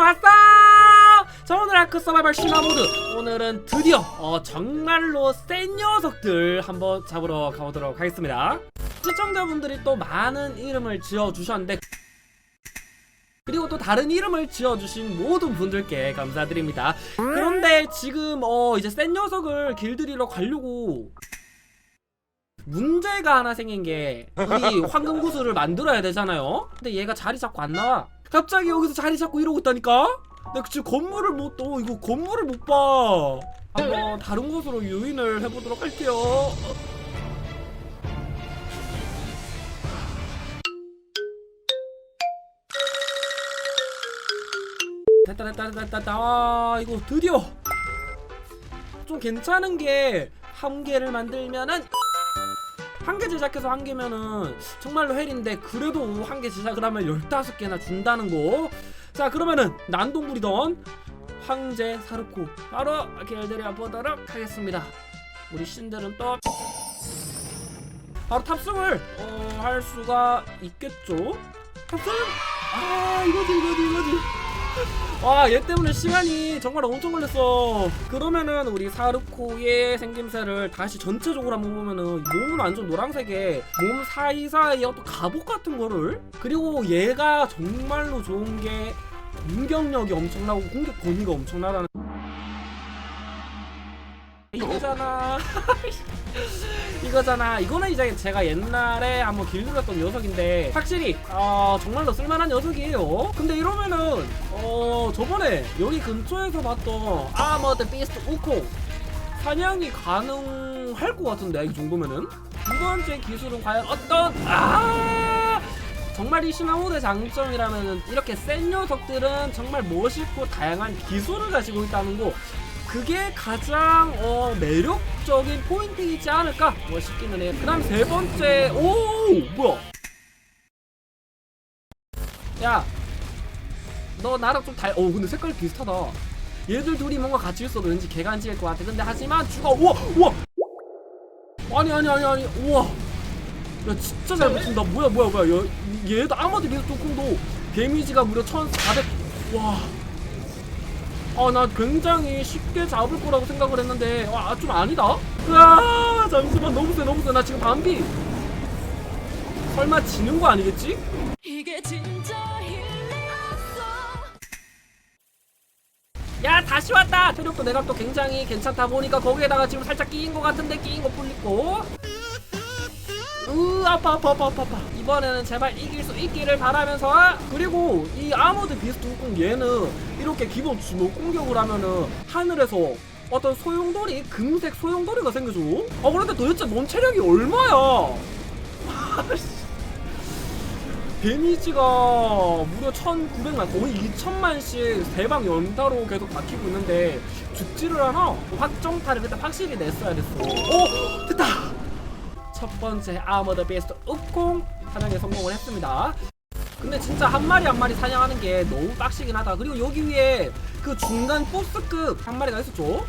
왔어! 자 오늘 아크 서바이벌 신화 모드 오늘은 드디어 어, 정말로 센 녀석들 한번 잡으러 가보도록 하겠습니다. 시청자분들이 또 많은 이름을 지어주셨는데 그리고 또 다른 이름을 지어주신 모든 분들께 감사드립니다. 그런데 지금 어 이제 센 녀석을 길들이러 가려고 문제가 하나 생긴 게 우리 황금구슬을 만들어야 되잖아요? 근데 얘가 자리 잡고 안 나와 갑자기 여기서 자리 잡고 이러고 있다니까 나 지금 건물을 못, 어, 이거 건물을 못 봐. 한번 다른 곳으로 유인을 해보도록 할게요. 됐다, 됐다, 됐다, 됐다. 아, 이거 드디어 좀 괜찮은 게 한 개를 만들면은 한 개 제작해서 한 개면은 정말로 헬인데 그래도 한 개 제작을 하면 15개나 준다는 거. 자 그러면은 난동불이던 황제 사르코 바로 길들여 보도록 하겠습니다. 우리 신들은 또 바로 탑승을 어, 할 수가 있겠죠? 탑승? 아 이거지 이거지 이거지. 와, 얘 때문에 시간이 정말 엄청 걸렸어. 그러면은 우리 사르코의 생김새를 다시 전체적으로 한번 보면은 몸은 완전 노란색에 몸 사이사이에 어떤 갑옷 같은 거를 그리고 얘가 정말로 좋은 게 공격력이 엄청나고 공격 범위가 엄청나다는 이거잖아. 이거잖아. 이거는 이제 제가 옛날에 한번 길들였던 녀석인데 확실히 어, 정말로 쓸만한 녀석이에요. 근데 이러면은 어 저번에 여기 근처에서 봤던 아머드 비스트 우콩 사냥이 가능할 것 같은데 이 정도면은 두 번째 기술은 과연 어떤 아 정말 이 신화모드의 장점이라면은 이렇게 센 녀석들은 정말 멋있고 다양한 기술을 가지고 있다는 거 그게 가장 어, 매력적인 포인트이지 않을까 뭐 싶기는 해. 그다음 세 번째 오 뭐야? 야, 너 나랑 좀 달. 어 근데 색깔 비슷하다. 얘들 둘이 뭔가 같이 있어도 왠지 개간지일 것 같아. 근데 하지만 죽어. 우와 우와. 아니 아니 아니 아니 우와. 야 진짜 잘 붙인다. 뭐야 뭐야 뭐야. 얘, 얘도 아마도 미스 뚜콩도 데미지가 무려 1400. 와. 아, 나 굉장히 쉽게 잡을 거라고 생각을 했는데, 와, 좀 아니다? 으아, 잠시만, 너무 세, 너무 세. 나 지금 반비. 설마 지는 거 아니겠지? 야, 다시 왔다! 체력도 내가 또 굉장히 괜찮다 보니까 거기에다가 지금 살짝 끼인 거 같은데, 끼인 거 풀리고. 으, 아파, 아파, 아파, 아파. 이번에는 제발 이길 수 있기를 바라면서. 그리고 이 아머드 비스트 후공 얘는 이렇게 기본 주먹 공격을 하면은 하늘에서 어떤 소용돌이, 금색 소용돌이가 생겨줘. 어, 그런데 도대체 몸 체력이 얼마야? 데미지가 무려 1900만 거의 2000만씩 세방 연타로 계속 박히고 있는데 죽지를 않아 확정타를 그때 확실히 냈어야 됐어 오 됐다 첫 번째 아머더 베스트 읍공 사냥에 성공을 했습니다. 근데 진짜 한 마리 한 마리 사냥하는 게 너무 빡시긴 하다. 그리고 여기 위에 그 중간 보스급 한 마리가 있었죠?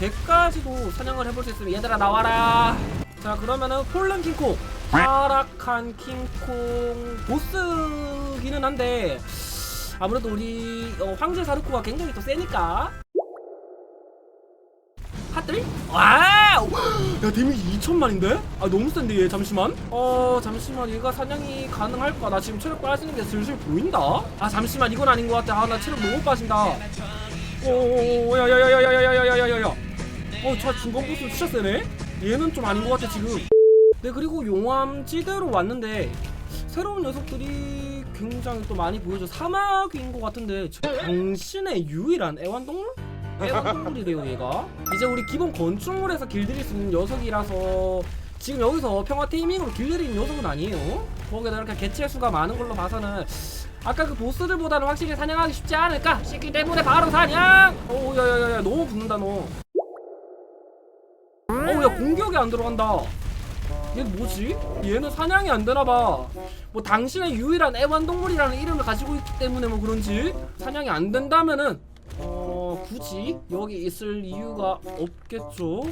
걔까지도 사냥을 해볼 수 있으면 얘들아 나와라. 자 그러면은 폴른 킹콩. 타락한 킹콩 보스기는 한데 아무래도 우리 어, 황제 사르코가 굉장히 또 세니까. 핫들? 와우! 야 데미지 2천만인데? 아 너무 센데 얘 잠시만 어 잠시만 얘가 사냥이 가능할까? 나 지금 체력 빠지는 게 슬슬 보인다? 아 잠시만 이건 아닌 것 같아 아 나 체력 너무 빠진다 오오오 야야야야야야야야야야야 어저 중간 보스 진짜 세네? 얘는 좀 아닌 것 같아 지금 네 그리고 용암지대로 왔는데 새로운 녀석들이 굉장히 또 많이 보여줘 사막인 것 같은데 당신의 유일한 애완동물? 애완동물이래요 얘가? 이제 우리 기본 건축물에서 길들일 수 있는 녀석이라서 지금 여기서 평화 테이밍으로 길들이는 녀석은 아니에요. 거기다 이렇게 개체 수가 많은 걸로 봐서는 아까 그 보스들보다는 확실히 사냥하기 쉽지 않을까 싶기 때문에 바로 사냥! 오 야야야야 너무 붙는다 너. 어야 공격이 안 들어간다. 얘 뭐지? 얘는 사냥이 안 되나봐. 뭐 당신의 유일한 애완동물이라는 이름을 가지고 있기 때문에 뭐 그런지 사냥이 안 된다면은 어 굳이 여기 있을 이유가 없겠죠.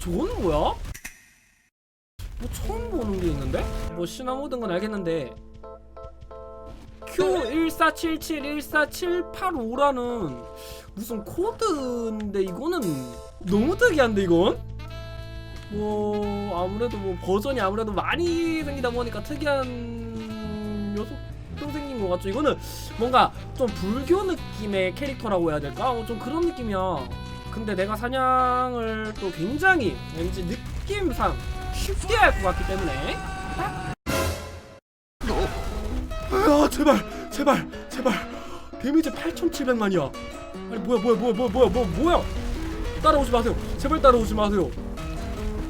저건 뭐야? 뭐 처음 보는 게 있는데? 뭐 신화 모든 건 알겠는데 Q147714785라는 무슨 코드인데 이거는 너무 특이한데 이건? 뭐 아무래도 뭐 버전이 아무래도 많이 생기다 보니까 특이한 생긴 것 같죠. 이거는 뭔가 좀 불교 느낌의 캐릭터라고 해야 될까? 어, 좀 그런 느낌이야. 근데 내가 사냥을 또 굉장히 왠지 느낌상 쉽게 할 것 같기 때문에 아 제발 제발 제발 데미지 8,700만이야 아니 뭐야 뭐야 뭐야 뭐야 뭐야 뭐야 따라오지 마세요 제발 따라오지 마세요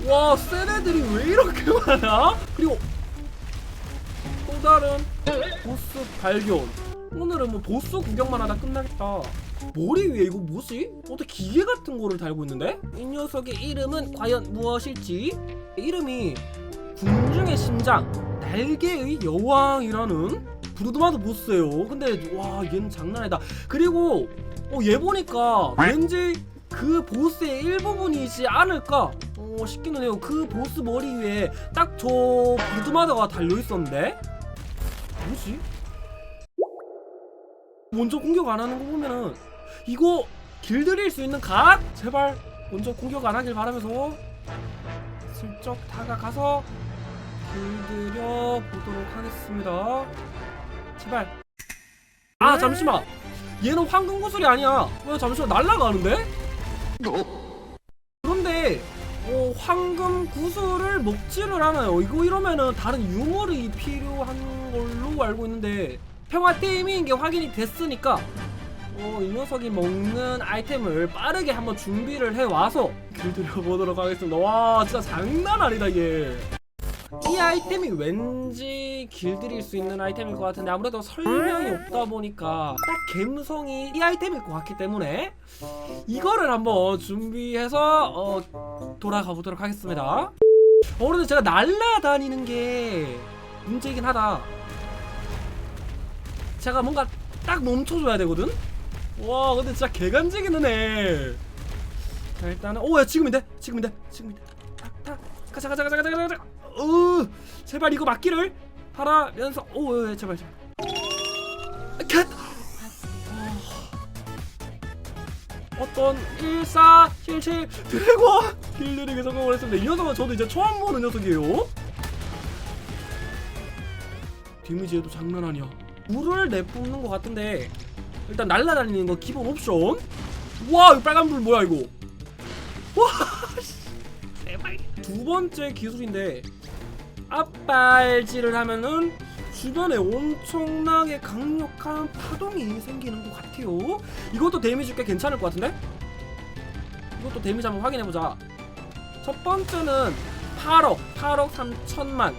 와센 애들이 왜 이렇게 많아? 그리고 또 다른 보스 발견. 오늘은 뭐 보스 구경만 하다 끝나겠다. 머리 위에 이거 뭐지? 어떻게 기계 같은 거를 달고 있는데? 이 녀석의 이름은 과연 무엇일지? 이름이 궁중의 심장 날개의 여왕이라는 브루드마드 보스예요. 근데 와 얘는 장난 아니다. 그리고 어, 얘 보니까 왠지 그 보스의 일부분이지 않을까? 어, 싶기는 해요. 그 보스 머리 위에 딱 저 브루드마드가 달려있었는데 뭐지? 먼저 공격 안 하는 거 보면은 이거 길들일 수 있는 각 제발 먼저 공격 안 하길 바라면서 슬쩍 다가가서 길들여 보도록 하겠습니다. 제발. 아 잠시만. 얘는 황금 구슬이 아니야. 왜 잠시만 날라가는데? 어, 황금 구슬을 먹지를 않아요. 이거 이러면은 다른 유물이 필요한 걸로 알고 있는데 평화 게임인 게 확인이 됐으니까 어, 이 녀석이 먹는 아이템을 빠르게 한번 준비를 해 와서 길들여 보도록 하겠습니다. 와, 진짜 장난 아니다 이게. 이 아이템이 왠지 길들일 수 있는 아이템일 것 같은데 아무래도 설명이 없다 보니까 딱 감성이 이 아이템일 것 같기 때문에 이거를 한번 준비해서 어, 돌아가 보도록 하겠습니다. 어, 오늘은 제가 날라다니는 게 문제이긴 하다. 제가 뭔가 딱 멈춰줘야 되거든? 와 근데 진짜 개간지기는 해. 자 일단은 오야 지금인데 지금인데 지금인데 탁탁 가자 가자 가자 가자 가자 가자 어 제발 이거 맞기를 하라면서. 오 예, 제발 제발. 캣! 어. 어떤 1477 드래곤 길들이기 성공을 했습니다. 이 녀석은 저도 이제 처음 보는 녀석이에요. 데미지에도 장난 아니야. 물을 내뿜는 것 같은데 일단 날라다니는 거 기본 옵션. 와 이거 빨간 불 뭐야 이거? 와 씨. 대박 두 번째 기술인데 앞발질을 하면은 주변에 엄청나게 강력한 파동이 생기는 것 같아요 이것도 데미지 꽤 괜찮을 것 같은데 이것도 데미지 한번 확인해보자 첫 번째는 8억 8억 3천만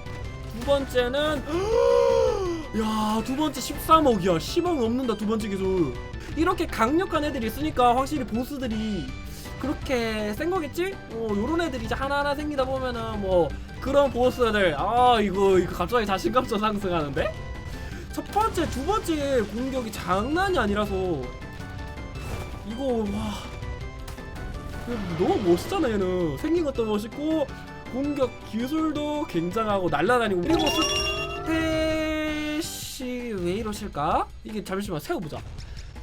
두 번째는 야, 두 번째 13억이야. 10억 넘는다, 두 번째 기술. 이렇게 강력한 애들이 있으니까 확실히 보스들이 그렇게 센 거겠지? 어, 요런 애들이 이제 하나하나 생기다 보면은 뭐 그런 보스들 아, 이거 이거 갑자기 자신감 좀 상승하는데? 첫 번째, 두 번째 공격이 장난이 아니라서 이거 와. 너무 멋있잖아, 얘는. 생긴 것도 멋있고 공격 기술도 굉장하고 날라다니고 그리고 스탯이 왜 이러실까? 이게 잠시만 세워보자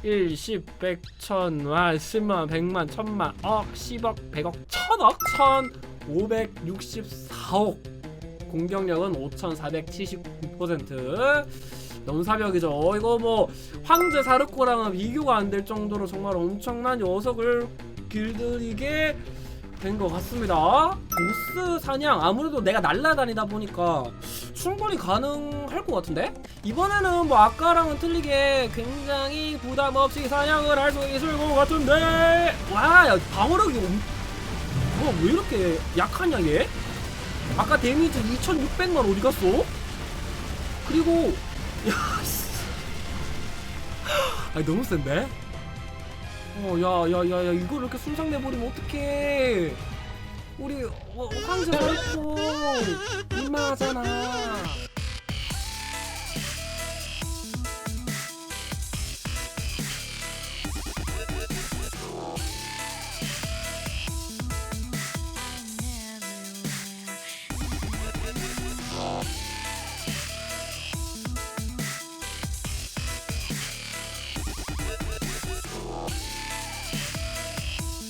1, 10, 100, 1000, 만, 10만, 100만, 1000만, 억, 10억, 100억, 1000억, 1564억. 공격력은 5479% 넘사벽이죠. 이거 뭐 황제 사르코랑은 비교가 안 될 정도로 정말 엄청난 녀석을 길들이게 된 것 같습니다. 보스 사냥 아무래도 내가 날라다니다 보니까 충분히 가능할 것 같은데 이번에는 뭐 아까랑은 틀리게 굉장히 부담 없이 사냥을 할 수 있을 것 같은데 와야 방어력이 엄... 뭐왜 이렇게 약하냐 얘? 아까 데미지 2,600만 어디 갔어? 그리고 야 씨. 아니 너무 센데? 어, 야, 야, 야, 야, 이걸 이렇게 순삭 내버리면 어떡해. 우리, 어, 황제 버리고, 민망하잖아.